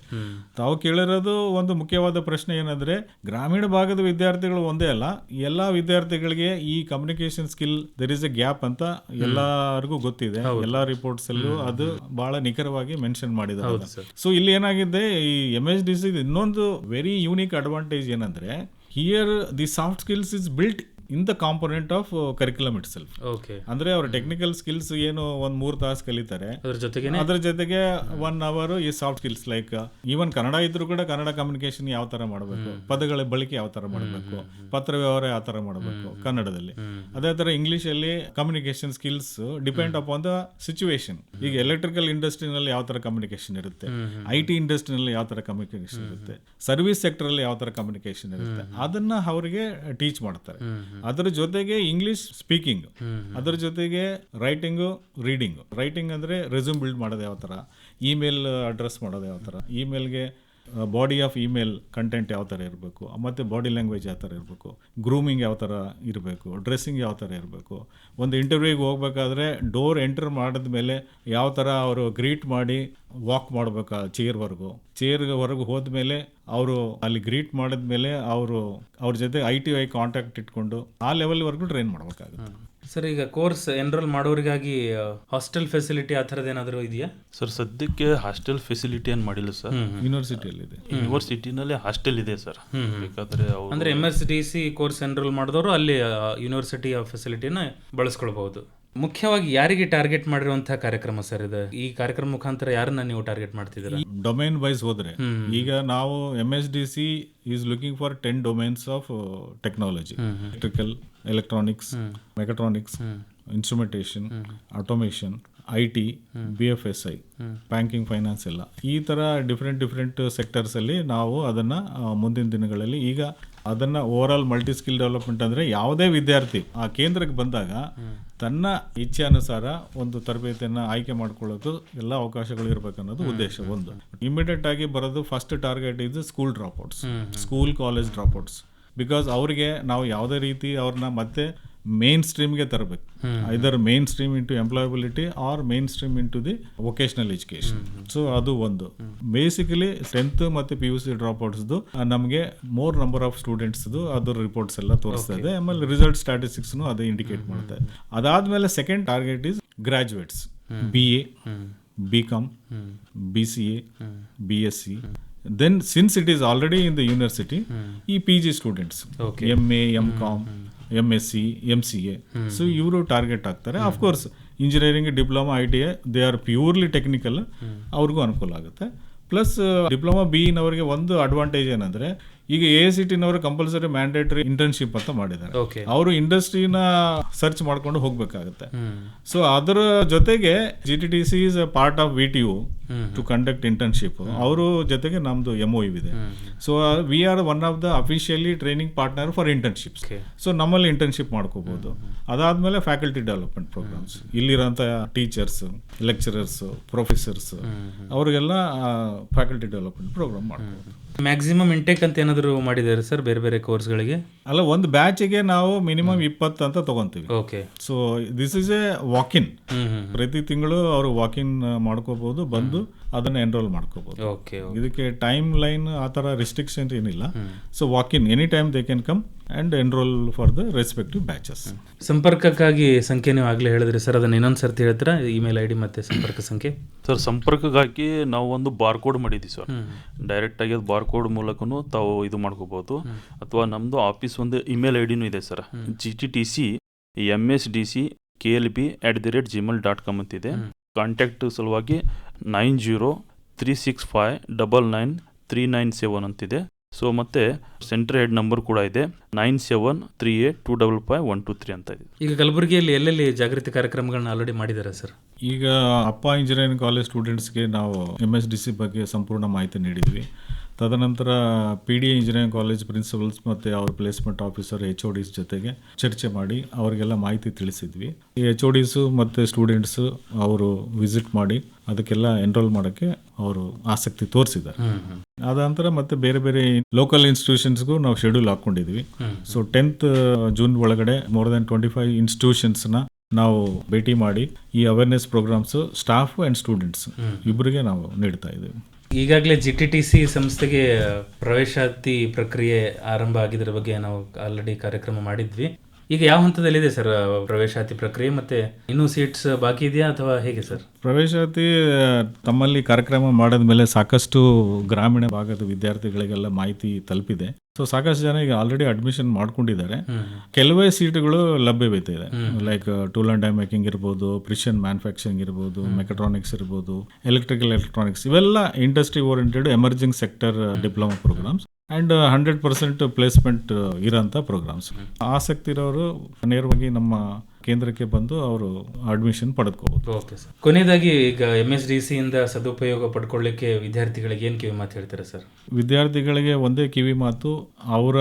ತಾವು ಕೇಳಿರೋದು ಒಂದು ಮುಖ್ಯವಾದ ಪ್ರಶ್ನೆ ಏನಂದ್ರೆ ಗ್ರಾಮೀಣ ಭಾಗದ ವಿದ್ಯಾರ್ಥಿಗಳು ಒಂದೇ ಅಲ್ಲ ಎಲ್ಲಾ ವಿದ್ಯಾರ್ಥಿಗಳಿಗೆ ಈ communication skill there is a gap ಅಂತ ಎಲ್ಲರಿಗೂ ಗೊತ್ತಿದೆ. ಎಲ್ಲಾ ರಿಪೋರ್ಟ್ಸ್ ಅಲ್ಲೂ ಅದು ಬಹಳ ನಿಖರವಾಗಿ ಮೆನ್ಷನ್ ಮಾಡಿದ್ದಾರೆ. ಸೊ ಇಲ್ಲಿ ಏನಾಗಿದೆ ಈ ಎಂ ಎಸ್ ಡಿ ಸಿ ಇನ್ನೊಂದು ವೆರಿ ಯೂನಿಕ್ ಅಡ್ವಾಂಟೇಜ್ ಏನಂದ್ರೆ here the soft skills is built in the component of curriculum itself okay ಅಂದ್ರೆ ಅವ್ರ ಟೆಕ್ನಿಕಲ್ ಸ್ಕಿಲ್ಸ್ ಏನು ಒಂದ್ ಮೂರ್ ತಾಸು ಕಲಿತಾರೆ. ಅದ್ರ ಜೊತೆಗೆ ಅದ್ರ ಜೊತೆಗೆ ಒನ್ ಅವರ್ ಈ soft skills like even Kannada ಇದ್ರೂ ಕೂಡ ಕನ್ನಡ ಕಮ್ಯುನಿಕೇಶನ್ ಯಾವ ತರ ಮಾಡಬೇಕು ಪದಗಳ ಬಳಕೆ ಯಾವ ತರ ಮಾಡಬೇಕು ಪತ್ರ ವ್ಯವಹಾರ ಯಾವ ತರ ಮಾಡಬೇಕು ಕನ್ನಡದಲ್ಲಿ. ಅದೇ ತರ ಇಂಗ್ಲಿಷ್ ಅಲ್ಲಿ communication skills depend upon the situation ಈಗ ಎಲೆಕ್ಟ್ರಿಕಲ್ ಇಂಡಸ್ಟ್ರಿನಲ್ಲಿ ಯಾವ ತರ ಕಮ್ಯುನಿಕೇಶನ್ ಇರುತ್ತೆ ಐ ಟಿ ಇಂಡಸ್ಟ್ರಿನಲ್ಲಿ ಯಾವ ತರ ಕಮ್ಯುನಿಕೇಶನ್ ಇರುತ್ತೆ ಸರ್ವಿಸ್ ಸೆಕ್ಟರ್ ಅಲ್ಲಿ ಯಾವ ತರ ಕಮ್ಯುನಿಕೇಶನ್ ಇರುತ್ತೆ ಅದನ್ನ ಅವರಿಗೆ ಟೀಚ್ ಮಾಡ್ತಾರೆ. ಅದರ ಜೊತೆಗೆ ಇಂಗ್ಲಿಷ್ ಸ್ಪೀಕಿಂಗ್ ಅದರ ಜೊತೆಗೆ ರೈಟಿಂಗು ರೀಡಿಂಗು ರೈಟಿಂಗ್ ಅಂದರೆ ರೆಸ್ಯೂಮ್ ಬಿಲ್ಡ್ ಮಾಡೋದು ಯಾವ ಥರ ಇಮೇಲ್ ಅಡ್ರೆಸ್ ಮಾಡೋದು ಯಾವ ಥರ ಇಮೇಲ್ಗೆ ಬಾಡಿ ಆಫ್ ಇಮೇಲ್ ಕಂಟೆಂಟ್ ಯಾವ ಥರ ಇರಬೇಕು, ಮತ್ತು ಬಾಡಿ ಲ್ಯಾಂಗ್ವೇಜ್ ಯಾವ ಥರ ಇರಬೇಕು ಗ್ರೂಮಿಂಗ್ ಯಾವ ಥರ ಇರಬೇಕು ಡ್ರೆಸ್ಸಿಂಗ್ ಯಾವ ಥರ ಇರಬೇಕು. ಒಂದು ಇಂಟರ್ವ್ಯೂಗೆ ಹೋಗ್ಬೇಕಾದ್ರೆ ಡೋರ್ ಎಂಟರ್ ಮಾಡಿದ ಮೇಲೆ ಯಾವ ಥರ ಅವರು ಗ್ರೀಟ್ ಮಾಡಿ ವಾಕ್ ಮಾಡ್ಬೇಕಾ ಚೇರ್ವರೆಗೂ ಚೇರ್ವರೆಗೂ ಹೋದ್ಮೇಲೆ ಅವರು ಅಲ್ಲಿ ಗ್ರೀಟ್ ಮಾಡಿದ ಮೇಲೆ ಅವರು ಅವ್ರ ಜೊತೆ ಐ ಟಿ ಐ ಕಾಂಟ್ಯಾಕ್ಟ್ ಇಟ್ಕೊಂಡು ಆ ಲೆವೆಲ್ವರೆಗೂ ಟ್ರೈನ್ ಮಾಡ್ಬೇಕಾಗುತ್ತೆ. ಸರ್ ಈಗ ಕೋರ್ಸ್ ಎನ್ರೋಲ್ ಮಾಡೋರಿಗಾಗಿ ಹಾಸ್ಟೆಲ್ ಫೆಸಿಲಿಟಿ ಆ ಥರದ್ದು ಏನಾದರೂ ಇದೆಯಾ? ಸರ್ ಸದ್ಯಕ್ಕೆ ಹಾಸ್ಟೆಲ್ ಫೆಸಿಲಿಟಿ ಏನು ಮಾಡಿಲ್ಲ ಸರ್. ಯೂನಿವರ್ಸಿಟಿಯಲ್ಲಿದೆ ಯೂನಿವರ್ಸಿಟಿನಲ್ಲಿ ಹಾಸ್ಟೆಲ್ ಇದೆ ಸರ್. ಬೇಕಾದ್ರೆ ಅಂದ್ರೆ M S D C course enrol ಮಾಡಿದವರು ಅಲ್ಲಿ ಯೂನಿವರ್ಸಿಟಿಯ ಫೆಸಿಲಿಟಿನ ಬಳಸ್ಕೊಳ್ಬಹುದು. ಮುಖ್ಯವಾಗಿ ಯಾರಿಗೆ ಟಾರ್ಗೆಟ್ ಮಾಡಿರುವಂತಹ ಕಾರ್ಯಕ್ರಮ ಸರ್ ಇದು? ಈ ಕಾರ್ಯಕ್ರಮ ಮುಖಾಂತರ ಯಾರನ್ನ ನೀವು ಟಾರ್ಗೆಟ್ ಮಾಡ್ತಿದ್ದೀರಾ? ಡೊಮೈನ್ ವೈಸ್ ಹೋದ್ರೆ ಈಗ ನಾವು M S D C is looking for ten domains of technology electrical electronics mechatronics instrumentation automation I T B F S I banking finance ಎಲ್ಲ. ಈ ತರ ಡಿಫ್ರೆಂಟ್ ಡಿಫ್ರೆಂಟ್ ಸೆಕ್ಟರ್ಸಲ್ಲಿ ನಾವು ಅದನ್ನ ಮುಂದಿನ ದಿನಗಳಲ್ಲಿ ಈಗ ಅದನ್ನು overall multi skill development ಅಂದರೆ ಯಾವುದೇ ವಿದ್ಯಾರ್ಥಿ ಆ ಕೇಂದ್ರಕ್ಕೆ ಬಂದಾಗ ತನ್ನ ಇಚ್ಛೆ ಅನುಸಾರ ಒಂದು ತರಬೇತಿಯನ್ನು ಆಯ್ಕೆ ಮಾಡ್ಕೊಳ್ಳೋದು ಎಲ್ಲ ಅವಕಾಶಗಳು ಇರಬೇಕನ್ನೋದು ಉದ್ದೇಶ ಒಂದು. ಇಮಿಡಿಯೇಟ್ ಆಗಿ ಬರೋದು ಫಸ್ಟ್ ಟಾರ್ಗೆಟ್ ಇದು school dropouts school college dropouts because ಅವ್ರಿಗೆ ನಾವು ಯಾವುದೇ ರೀತಿ ಅವ್ರನ್ನ ಮತ್ತೆ ಮೇನ್ ಸ್ಟ್ರೀಮ್ಗೆ ತರಬೇಕು either mainstream into employability or mainstream into the vocational education so ಅದು ಒಂದು. ಬೇಸಿಕಲಿ ಟೆಂತ್ ಮತ್ತೆ ಪಿ ಯು ಸಿ ಡ್ರಾಪ್ಔಟ್ಸ್ದು ನಮಗೆ ಮೋರ್ ನಂಬರ್ ಆಫ್ ಸ್ಟೂಡೆಂಟ್ಸ್ದು ಅದರ ರಿಪೋರ್ಟ್ಸ್ ಎಲ್ಲ ತೋರಿಸ್ತಾ ಇದೆ. ಆಮೇಲೆ ರಿಸಲ್ಟ್ ಸ್ಟ್ಯಾಟಿಸ್ಟಿಕ್ಸ್ನು ಅದೇ ಇಂಡಿಕೇಟ್ ಮಾಡುತ್ತೆ ಅದಾದ್ಮೇಲೆ second target is graduates B A B com B C A B S C then since it is already in the university ಈ P G students M M A M com M S C M C A so ಇವರು target ಆಗ್ತಾರೆ. Of course engineering diploma I T I they are purely technical ಅವ್ರಿಗೂ ಅನುಕೂಲ ಆಗುತ್ತೆ. Plus diploma B ಇನ್ನವರಿಗೆ ಒಂದು advantage ಏನಂದ್ರೆ ಈಗ A C ಟಿನವರು compulsory mandatory internship ಅಂತ ಮಾಡಿದ್ದಾರೆ. ಅವರು ಇಂಡಸ್ಟ್ರಿನ ಸರ್ಚ್ ಮಾಡ್ಕೊಂಡು ಹೋಗಬೇಕಾಗುತ್ತೆ. ಸೊ ಅದರ ಜೊತೆಗೆ G T T C is a part of V T U to conduct internship ಅವರು ಜೊತೆಗೆ ನಮ್ದು ಎಂ ಒ ಇದೆ. So we are one of the officially training partner for internships. So ನಮ್ಮಲ್ಲಿ ಇಂಟರ್ನ್ಶಿಪ್ ಮಾಡ್ಕೋಬಹುದು ಅದಾದ್ಮೇಲೆ ಫ್ಯಾಕಲ್ಟಿ ಡೆವಲಪ್ಮೆಂಟ್ ಪ್ರೋಗ್ರಾಮ್ಸ್ ಇಲ್ಲಿರೋಂಥ teachers lecturers professors ಅವರಿಗೆಲ್ಲ faculty development program ಮಾಡ್ಬೋದು ಮ್ಯಾಕ್ಸಿಮಮ್ ಇಂಟೇಕ್ ಅಂತ ಏನಾದರೂ ಮಾಡಿದ್ದಾರೆ ಸರ್ ಬೇರೆ ಬೇರೆ ಕೋರ್ಸ್ಗಳಿಗೆ ಅಲ್ಲ ಒಂದು ಬ್ಯಾಚಿಗೆ ನಾವು ಮಿನಿಮಮ್ ಇಪ್ಪತ್ತು ಅಂತ ತಗೊಂತೀವಿ. Okay. So this is a walk in ಪ್ರತಿ ತಿಂಗಳು ಅವರು ವಾಕಿನ್ ಮಾಡ್ಕೋಬಹುದು ಬಂದು ಅದನ್ನ ಎನ್ರೋಲ್ ಮಾಡ್ಕೋಬೋದು. ಓಕೆ ಇದಕ್ಕೆ ಟೈಮ್ ಲೈನ್ ಆ ಥರ ರಿಸ್ಟ್ರಿಕ್ಷನ್ ಏನಿಲ್ಲ. So in any time they can come and enrol for the respective batches ಸಂಪರ್ಕಕ್ಕಾಗಿ ಸಂಖ್ಯೆ ನೀವು ಆಗಲೇ ಹೇಳಿದ್ರಿ ಸರ್ ಅದನ್ನು ಇನ್ನೊಂದು ಸರ್ತಿ ಹೇಳ್ತೀರಾ? ಇಮೇಲ್ ಐ ಡಿ ಮತ್ತು ಸಂಪರ್ಕ ಸಂಖ್ಯೆ? ಸರ್ ಸಂಪರ್ಕಕ್ಕಾಗಿ ನಾವು ಒಂದು ಬಾರ್ಕೋಡ್ ಮಾಡಿದ್ದೀವಿ ಸರ್. ಡೈರೆಕ್ಟ್ ಆಗಿ ಅದು ಬಾರ್ಕೋಡ್ ಮೂಲಕನೂ ತಾವು ಇದು ಮಾಡ್ಕೋಬೋದು. ಅಥವಾ ನಮ್ಮದು ಆಫೀಸ್ ಒಂದು ಇಮೇಲ್ ಐ ಡಿನೂ ಇದೆ sir. G T T C M S D C K L B at the rate Gmail dot com ಅಂತಿದೆ. ಕಾಂಟ್ಯಾಕ್ಟ್ ಸಲುವಾಗಿ nine zero three six five double nine three nine seven ಅಂತಿದೆ. So ಮತ್ತೆ centre head number ಕೂಡ ಇದೆ. Nine seven three eight two double five one two three ಅಂತ ಇದೆ. ಈಗ ಕಲಬುರಗಿಯಲ್ಲಿ ಎಲ್ಲೆಲ್ಲಿ ಜಾಗೃತಿ ಕಾರ್ಯಕ್ರಮಗಳನ್ನ ಆಲ್ರೆಡಿ ಮಾಡಿದ್ದಾರೆ ಸರ್? ಈಗ ಅಪ್ಪ ಇಂಜಿನಿಯರಿಂಗ್ ಕಾಲೇಜ್ ಸ್ಟೂಡೆಂಟ್ಸ್ಗೆ ನಾವು ಎಂ ಎಸ್ ಡಿ ಸಿ ಬಗ್ಗೆ ಸಂಪೂರ್ಣ ಮಾಹಿತಿ ನೀಡಿದ್ವಿ. ತದನಂತರ P D engineering college principals ಮತ್ತು ಅವ್ರ placement officer H O Ds ಜೊತೆಗೆ ಚರ್ಚೆ ಮಾಡಿ ಅವರಿಗೆಲ್ಲ ಮಾಹಿತಿ ತಿಳಿಸಿದ್ವಿ. ಈ ಎಚ್ ಒ ಡಿಸು ಮತ್ತು ಸ್ಟೂಡೆಂಟ್ಸು ಅವರು ವಿಸಿಟ್ ಮಾಡಿ ಅದಕ್ಕೆಲ್ಲ ಎನ್ರೋಲ್ ಮಾಡೋಕ್ಕೆ ಅವರು ಆಸಕ್ತಿ ತೋರಿಸಿದ್ದಾರೆ. ಅದಾನಂತರ ಮತ್ತೆ ಬೇರೆ ಬೇರೆ ಲೋಕಲ್ ಇನ್ಸ್ಟಿಟ್ಯೂಷನ್ಸ್ಗೂ ನಾವು ಶೆಡ್ಯೂಲ್ ಹಾಕ್ಕೊಂಡಿದ್ವಿ. ಸೊ ಟೆಂತ್ ಜೂನ್ ಒಳಗಡೆ ಮೋರ್ ದೆನ್ ಟ್ವೆಂಟಿ ಫೈವ್ ಇನ್ಸ್ಟಿಟ್ಯೂಷನ್ಸ್ನ ನಾವು ಭೇಟಿ ಮಾಡಿ ಈ awareness programs staff and students ಇಬ್ಬರಿಗೆ ನಾವು ನೀಡ್ತಾ ಇದ್ದೀವಿ. ಈಗಾಗಲೇ ಜಿ ಟಿ ಟಿ ಸಿ ಸಂಸ್ಥೆಗೆ ಪ್ರವೇಶಾತಿ ಪ್ರಕ್ರಿಯೆ ಆರಂಭ ಆಗಿದ್ರ ಬಗ್ಗೆ ನಾವು ಆಲ್ರೆಡಿ ಕಾರ್ಯಕ್ರಮ ಮಾಡಿದ್ವಿ. ಈಗ ಯಾವ ಹಂತದಲ್ಲಿದೆ ಸರ್ ಪ್ರವೇಶಾತಿ ಪ್ರಕ್ರಿಯೆ ಮತ್ತೆ ಇನ್ನೂ ಸೀಟ್ಸ್ ಬಾಕಿ ಇದೆಯಾ ಅಥವಾ ಹೇಗೆ ಸರ್? ಪ್ರವೇಶಾತಿ ತಮ್ಮಲ್ಲಿ ಕಾರ್ಯಕ್ರಮ ಮಾಡಿದ ಮೇಲೆ ಸಾಕಷ್ಟು ಗ್ರಾಮೀಣ ಭಾಗದ ವಿದ್ಯಾರ್ಥಿಗಳಿಗೆಲ್ಲ ಮಾಹಿತಿ ತಲುಪಿದೆ. ಸೊ ಸಾಕಷ್ಟು ಜನ ಈಗ ಆಲ್ರೆಡಿ ಅಡ್ಮಿಷನ್ ಮಾಡ್ಕೊಂಡಿದ್ದಾರೆ. ಕೆಲವೇ ಸೀಟುಗಳು ಲಭ್ಯವಿದೆ like tool and die making ಇರ್ಬೋದು ಪ್ರಿಷನ್ ಮ್ಯಾನುಫ್ಯಾಕ್ಚರಿಂಗ್ ಇರ್ಬೋದು ಮೆಕಟ್ರಾನಿಕ್ಸ್ ಇರ್ಬೋದು ಎಲೆಕ್ಟ್ರಿಕಲ್ ಎಲೆಕ್ಟ್ರಾನಿಕ್ಸ್ ಇವೆಲ್ಲ industry oriented emerging sector diploma programs and hundred percent placement ಇರೋಂಥ ಪ್ರೋಗ್ರಾಮ್ಸ್ ಆಸಕ್ತಿ ಇರೋರು ನೇರವಾಗಿ ನಮ್ಮ ಕೇಂದ್ರಕ್ಕೆ ಬಂದು ಅವರು ಅಡ್ಮಿಷನ್ ಪಡೆದುಕೋಬಹುದು ಓಕೆ ಸರ್ ಕೊನೆಯದಾಗಿ ಈಗ ಎಂ ಎಸ್ ಡಿ ಸಿಯಿಂದ ಇಂದ ಸದುಪಯೋಗ ಪಡ್ಕೊಳ್ಳಿಕ್ಕೆ ವಿದ್ಯಾರ್ಥಿಗಳಿಗೆ ಏನು ಕಿವಿ ಮಾತು ಹೇಳ್ತಾರೆ ಸರ್ ವಿದ್ಯಾರ್ಥಿಗಳಿಗೆ ಒಂದೇ ಕಿವಿ ಮಾತು ಅವರ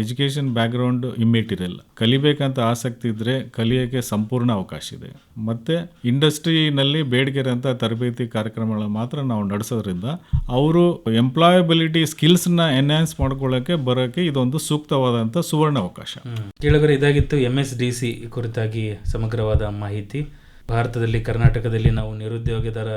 ಎಜುಕೇಷನ್ ಬ್ಯಾಕ್ಗ್ರೌಂಡ್ ಇಮ್ಮೆಟೀರಿಯಲ್ ಕಲಿಬೇಕಂತ ಆಸಕ್ತಿ ಇದ್ದರೆ ಕಲಿಯೋಕ್ಕೆ ಸಂಪೂರ್ಣ ಅವಕಾಶ ಇದೆ. ಮತ್ತು ಇಂಡಸ್ಟ್ರಿನಲ್ಲಿ ಬೇಡಿಕೆ ಇರೋಂಥ ತರಬೇತಿ ಕಾರ್ಯಕ್ರಮಗಳನ್ನ ಮಾತ್ರ ನಾವು ನಡೆಸೋದ್ರಿಂದ ಅವರು ಎಂಪ್ಲಾಯಬಿಲಿಟಿ ಸ್ಕಿಲ್ಸ್ನ ಎನ್ಹಾನ್ಸ್ ಮಾಡ್ಕೊಳ್ಳೋಕೆ ಬರೋಕ್ಕೆ ಇದೊಂದು ಸೂಕ್ತವಾದಂಥ ಸುವರ್ಣ ಅವಕಾಶ ಕೇಳಿದ್ರೆ ಇದಾಗಿತ್ತು ಎಂ ಎಸ್ ಡಿ ಸಿ ಕುರಿತಾಗಿ. ಸಮಗ್ರವಾದ ಮಾಹಿತಿ. ಭಾರತದಲ್ಲಿ, ಕರ್ನಾಟಕದಲ್ಲಿ ನಾವು ನಿರುದ್ಯೋಗ ದರ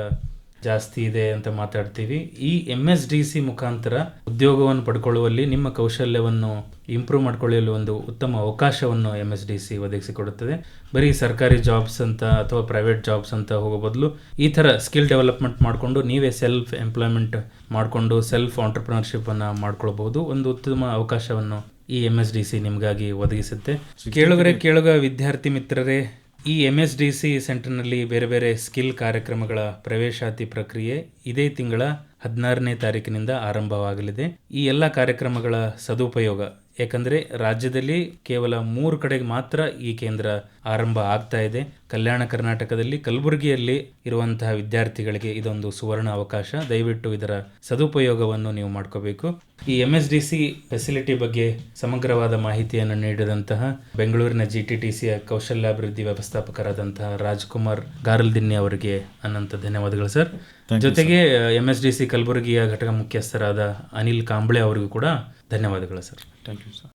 ಜಾಸ್ತಿ ಇದೆ ಅಂತ ಮಾತಾಡ್ತೀವಿ. ಈ ಎಂ ಎಸ್ ಡಿ ಸಿ ಮುಖಾಂತರ ಉದ್ಯೋಗವನ್ನು ಪಡ್ಕೊಳ್ಳುವಲ್ಲಿ ನಿಮ್ಮ ಕೌಶಲ್ಯವನ್ನು ಇಂಪ್ರೂವ್ ಮಾಡ್ಕೊಳ್ಳಲು ಒಂದು ಉತ್ತಮ ಅವಕಾಶವನ್ನು ಎಂ ಎಸ್ ಡಿ ಸಿ ಒದಗಿಸಿಕೊಡುತ್ತದೆ. ಬರೀ ಸರ್ಕಾರಿ ಜಾಬ್ಸ್ ಅಂತ ಅಥವಾ ಪ್ರೈವೇಟ್ ಜಾಬ್ಸ್ ಅಂತ ಹೋಗೋ ಬದಲು ಈ ಥರ ಸ್ಕಿಲ್ ಡೆವಲಪ್ಮೆಂಟ್ ಮಾಡಿಕೊಂಡು ನೀವೇ ಸೆಲ್ಫ್ ಎಂಪ್ಲಾಯ್ಮೆಂಟ್ ಮಾಡಿಕೊಂಡು ಸೆಲ್ಫ್ ಆಂಟರ್ಪ್ರಿನರ್ಶಿಪ್ಪನ್ನು ಮಾಡ್ಕೊಳ್ಬೋದು ಒಂದು ಉತ್ತಮ ಅವಕಾಶವನ್ನು ಈ ಎಂ ಎಸ್ ಡಿ ಸಿ ನಿಮಗಾಗಿ ಒದಗಿಸುತ್ತೆ. ಕೇಳುಗರೆ ಕೇಳುಗ ವಿದ್ಯಾರ್ಥಿ ಮಿತ್ರರೇ ಈ ಎಂ ಎಸ್ ಡಿ ಸಿ ಸೆಂಟರ್ನಲ್ಲಿ ಬೇರೆ ಬೇರೆ ಸ್ಕಿಲ್ ಕಾರ್ಯಕ್ರಮಗಳ ಪ್ರವೇಶಾತಿ ಪ್ರಕ್ರಿಯೆ ಇದೇ ತಿಂಗಳ ಹದಿನಾರನೇ ತಾರೀಕಿನಿಂದ ಆರಂಭವಾಗಲಿದೆ. ಈ ಎಲ್ಲ ಕಾರ್ಯಕ್ರಮಗಳ ಸದುಪಯೋಗ ಯಾಕಂದರೆ ರಾಜ್ಯದಲ್ಲಿ ಕೇವಲ ಮೂರು ಕಡೆಗೆ ಮಾತ್ರ ಈ ಕೇಂದ್ರ ಆರಂಭ ಆಗ್ತಾ ಇದೆ. ಕಲ್ಯಾಣ ಕರ್ನಾಟಕದಲ್ಲಿ ಕಲಬುರಗಿಯಲ್ಲಿ ಇರುವಂತಹ ವಿದ್ಯಾರ್ಥಿಗಳಿಗೆ ಇದೊಂದು ಸುವರ್ಣ ಅವಕಾಶ. ದಯವಿಟ್ಟು ಇದರ ಸದುಪಯೋಗವನ್ನು ನೀವು ಮಾಡ್ಕೋಬೇಕು. ಈ M S D C facility ಬಗ್ಗೆ ಸಮಗ್ರವಾದ ಮಾಹಿತಿಯನ್ನು ನೀಡಿದಂತಹ ಬೆಂಗಳೂರಿನ ಜಿ ಟಿ ಟಿ ಸಿಯ ಕೌಶಲ್ಯಾಭಿವೃದ್ಧಿ ವ್ಯವಸ್ಥಾಪಕರಾದಂತಹ ರಾಜ್ಕುಮಾರ್ ಗಾರಲ್ದಿನ್ನಿ ಅವರಿಗೆ ಅನಂತ ಧನ್ಯವಾದಗಳು ಸರ್. ಜೊತೆಗೆ ಎಂ ಎಸ್ ಡಿ ಸಿ ಕಲಬುರಗಿಯ ಘಟಕ ಮುಖ್ಯಸ್ಥರಾದ ಅನಿಲ್ ಕಾಂಬ್ಳೆ ಅವರಿಗೂ ಕೂಡ ಧನ್ಯವಾದಗಳು ಸರ್. Thank you sir